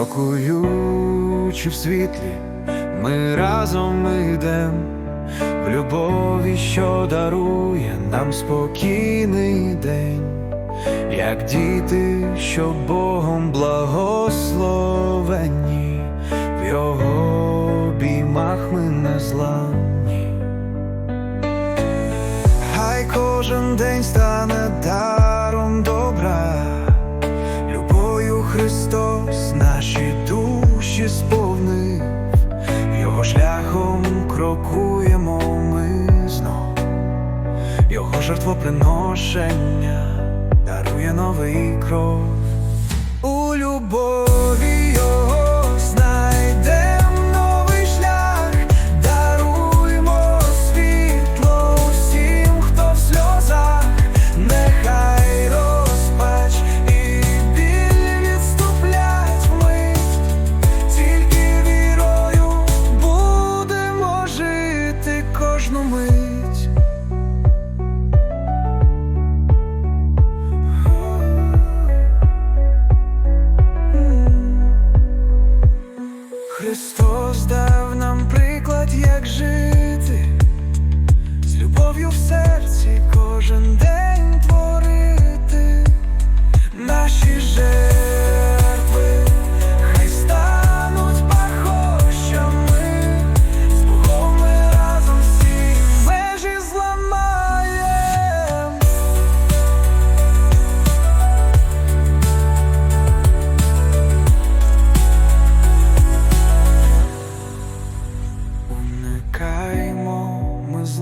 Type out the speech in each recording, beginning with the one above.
Крокуючи в світлі, ми разом йдем. В любові, що дарує нам спокійний день, як діти, що Богом благословенні, в його обіймах ми незламні. Хай кожен день стане даром добра, любою Христос шляхом крокуємо ми знов, Його жертвоприношення дарує новий кров.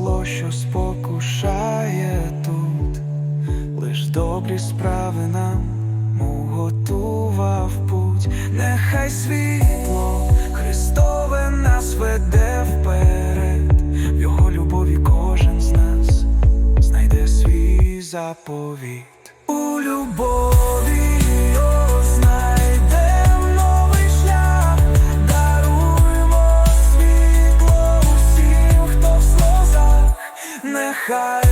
Зло, що спокушає тут, лиш добрі справи нам уготував путь, нехай світло Христове нас веде вперед, в його любові кожен з нас знайде свій заповіт. У любові нехай